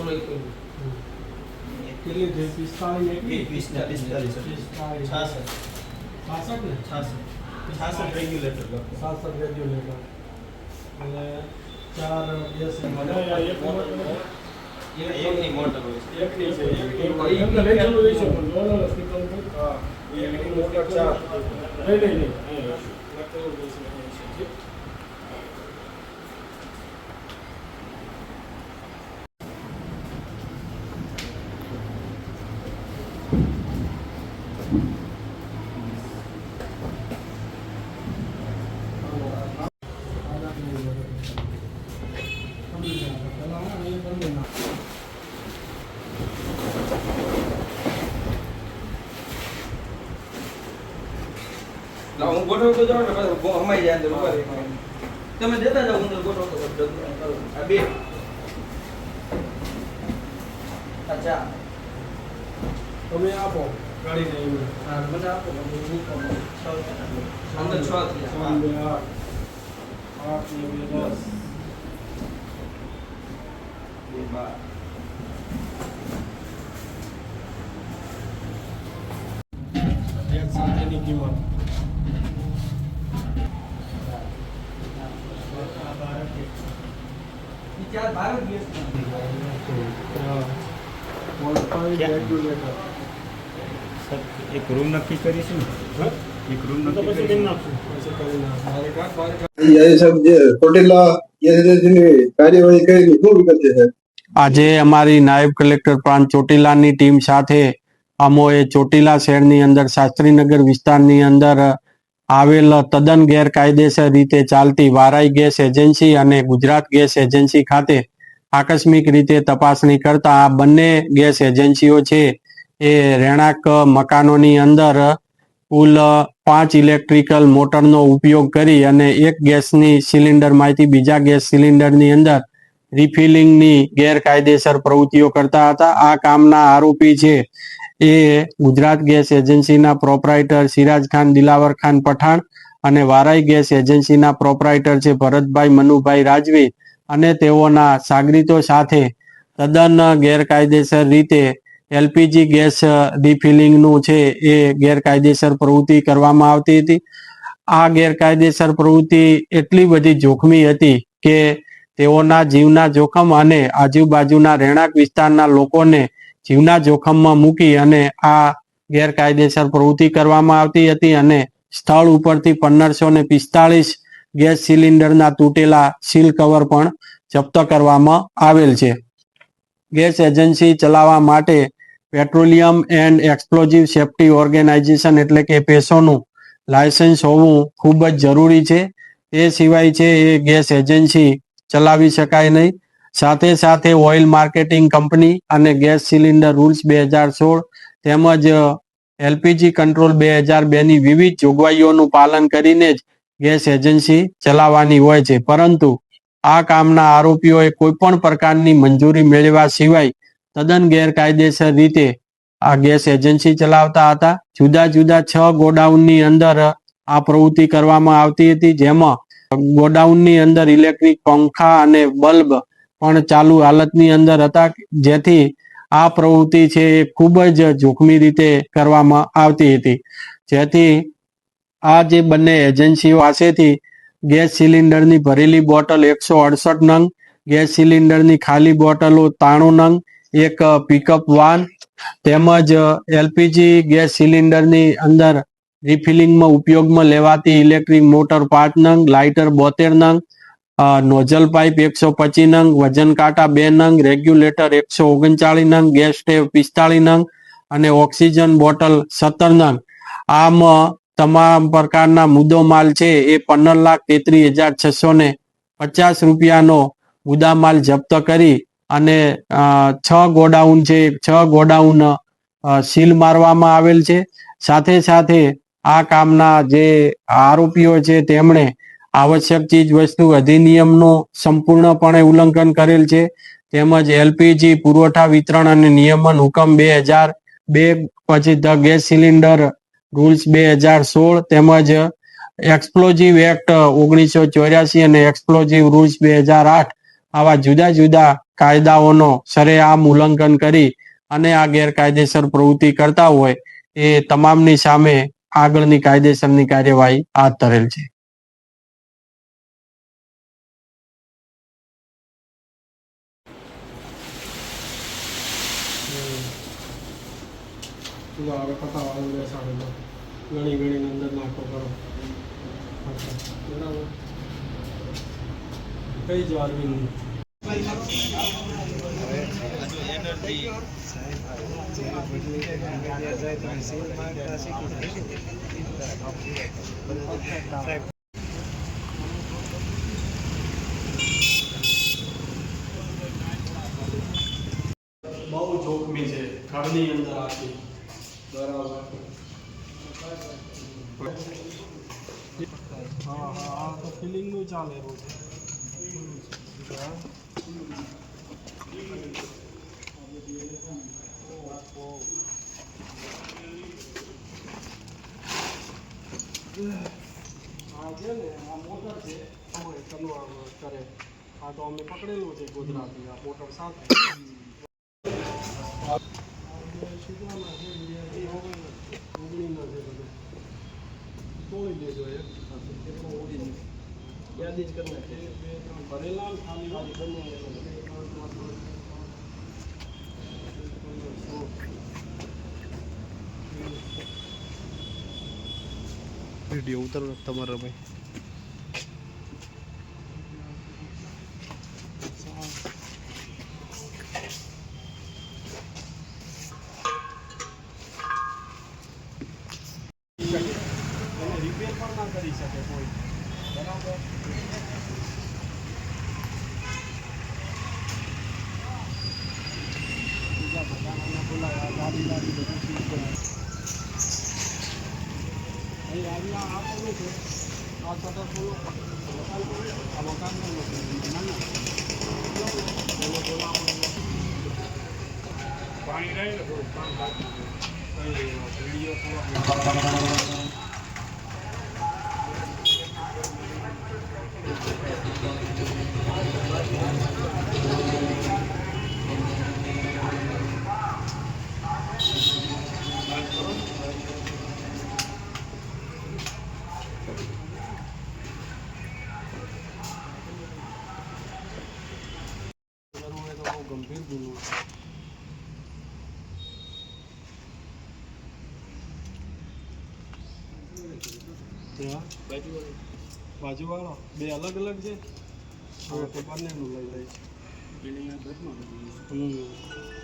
સોળ એકવીસ. કેટલી થઈ પિસ્તાળીસ એક પિસ્તાલીસ, પિસ્તાલીસ. પિસ્તાળીસ છાસઠ છાસઠ ને છાસઠ છાસઠ રેગ્યુલેટર લખો સાતસઠ રેગ્યુલેટર અને ચાર ગેસ એકની મોટર હોય છે એકની છે એકની એમને રેગ્યુલર હોય છે પણ નોર્મલ સ્પીકર હા એકની મોટર ચાર નહીં નહીં નહીં હું ગોઠવતો જાઉં ને પછી હમાઈ જાય અંદર ઉપર તમે દેતા જાઓ અંદર ગોઠવતો જાઉં. આ બે. અચ્છા તમે આપો. ગાડીને એવું હા, મને આપો મને મૂકો. અંદર છ થયા. બે આઠ. આઠ ને બે દસ. બે બાર. એક સાથેની કિંમત ઈ ચાર બાર જ ગેસના. હા. One five regulator. એક રૂમ નક્કી કરીશું? એક રૂમ નક્કી કરીશું? કાર્યવાહી કરી શું વિગત છે આજે અમારી નાયબ કલેક્ટર પ્રાંત ચોટીલાની ટીમ સાથે અમોએ ચોટીલા શહેરની અંદર શાસ્ત્રીનગર વિસ્તારની અંદર આવેલ તદ્દન ગેરકાયદેસર રીતે ચાલતી વારાઈ ગેસ એજન્સી અને ગુજરાત ગેસ એજન્સી ખાતે આકસ્મિક રીતે તપાસણી કરતા આ બંને ગેસ એજન્સીઓ છે એ રહેણાંક મકાનોની અંદર કુલ પાંચ ઇલેક્ટ્રિકલ મોટરનો ઉપયોગ કરી અને એક ગેસની સિલિન્ડરમાંથી બીજા ગેસ સિલિન્ડરની અંદર રિફિલિંગની ગેરકાયદેસર પ્રવૃત્તિઓ કરતા હતા. આ કામના આરોપી છે એ ગુજરાત ગેસ એજન્સીના પ્રોપરાઇટર સિરાજ ખાન દિલાવર ખાન પઠાણ અને વારાઈ ગેસ એજન્સીના પ્રોપરાઇટર છે ભરતભાઈ મનુભાઈ રાજવી. અને તેઓના સાગરીતો સાથે તદ્દન ગેરકાયદેસર રીતે એલપીજી ગેસ રિફિલિંગનું છે એ ગેરકાયદેસર પ્રવૃત્તિ કરવામાં આવતી હતી. આ ગેરકાયદેસર પ્રવૃત્તિ એટલી બધી જોખમી હતી કે તેઓના જીવના જોખમ અને આજુબાજુના રહેણાંક વિસ્તારના લોકોને જીવના જોખમમાં મૂકી અને આ ગેરકાયદેસર પ્રવૃત્તિ કરવામાં આવતી હતી અને સ્થળ ઉપરથી પંદરસો ને પિસ્તાળીસ ગેસ સિલિન્ડરના તૂટેલા સીલ કવર પણ જપ્ત કરવામાં આવેલ છે. ગેસ એજન્સી ચલાવવા માટે petroleum and explosive safety organisation એટલે કે પેસોનું લાયસન્સ હોવું ખૂબ જ જરૂરી છે. તે સિવાય છે એ ગેસ એજન્સી ચલાવી શકાય નહીં. સાથે સાથે ઓઇલ માર્કેટિંગ કંપની અને ગેસ સિલિન્ડર રૂલ્સ બે હજાર સોળ તેમજ એલપીજી કંટ્રોલ બે હજાર બેની વિવિધ જોગવાઈઓનું પાલન કરીને જ ગેસ એજન્સી ચલાવવાની હોય છે. પરંતુ આ કામના આરોપીઓએ કોઈ પણ પ્રકારની મંજૂરી મેળવ્યા સિવાય તદ્દન ગેરકાયદેસર રીતે આ ગેસ એજન્સી ચલાવતા હતા. જુદા જુદા છ ગોડાઉનની અંદર આ પ્રવૃત્તિ કરવામાં આવતી હતી, જેમાં ગોડાઉનની અંદર ઇલેક્ટ્રિક પંખા અને બલ્બ પણ ચાલુ હાલતની અંદર હતા, જેથી આ પ્રવૃત્તિ છે એ ખૂબ જ જોખમી રીતે કરવામાં આવતી હતી. જેથી આ જે બંને એજન્સીઓ પાસેથી ગેસ સિલિન્ડરની ભરેલી બોટલ એકસો અડસઠ નંગ, ગેસ સિલિન્ડરની ખાલી બોટલો તાણું નંગ, એક પિકઅપ વાન તેમજ એલપીજી ગેસ સિલિન્ડરની અંદર રિફિલિંગમાં ઉપયોગમાં લેવાતી ઇલેક્ટ્રિક મોટર પાંચ નંગ, લાઇટર બોતેર નંગ નોઝલ પાઇપ એકસો પચીસ નંગ, વજન કાંટા બે નંગ, રેગ્યુલેટર એકસો ઓગણચાળીસ નંગ, ગેસ સ્ટેવ પિસ્તાળીસ નંગ અને ઓક્સિજન બોટલ સત્તર નંગ. આમ તમામ પ્રકારના મુદ્દો માલ છે, એ પંદર લાખ તેત્રીસ હજાર છસો ને પચાસ રૂપિયાનો મુદ્દા માલ જપ્ત કરી અને છ ગોડાઉન છે, છ ગોડાઉન સીલ મારવામાં આવેલ છે. સાથે સાથે આ કામના જે આરોપીઓ છે, તેમણે આવશ્યક ચીજ વસ્તુ અધિનિયમનું સંપૂર્ણપણે ઉલ્લંઘન કરેલ છે. તેમજ એલપીજી પુરવઠા વિતરણ અને નિયમન હુકમ બે હજાર બે પછી ધ ગેસ સિલિન્ડર રૂલ્સ બે હજાર સોળ તેમજ એક્સપ્લોઝિવ એક્ટ ઓગણીસો ચોર્યાસી અને એક્સપ્લોઝિવ રૂલ્સ બે હજાર આઠ આવા જુદા જુદા કાયદાઓનો સરેઆમ ઉલ્લંઘન કરી અને આ ગેરકાયદેસર પ્રવૃત્તિ કરતા હોય એ તમામની સામે આગળની કાયદેસરની કાર્યવાહી હાથ ધરેલ છે. હવે પતાવવાનું બેસાડો ઘણી ઘણી અંદર નાખો કરો. બરાબર. કઈ જ વારવી બહુ જોખમી છે, ઘરની અંદર આખી. હા હા આ તો ફિલિંગનું ચાલે એવું છે હા. આ છે ને આ મોટર છે આમાં ચલો આમ કરે આ તો અમે પકડેલું છે ગુજરાતી આ મોટર સાથે શીખવાના છે એ ઓગણીના છે બધું તોડી દેજો એક કેટલો ઓગણી યાદી જ કરી નાખે ભરેલા ખાલી ખાલી બંને વીડિયો ઉતારો તમારા ભાઈ ના કરી શકે કોઈ બરાબર બીજા બધાના બોલાવ્યા ગાડી લાવી બધું આવી આ આ કોનું છે આ છતાં થોડું મકાન આ મકાનનું. ના પાણી રહે પાણી ત્યાં બાજુવાળો. બે અલગ અલગ છે. બંનેનું લઈ લઈશ હમ.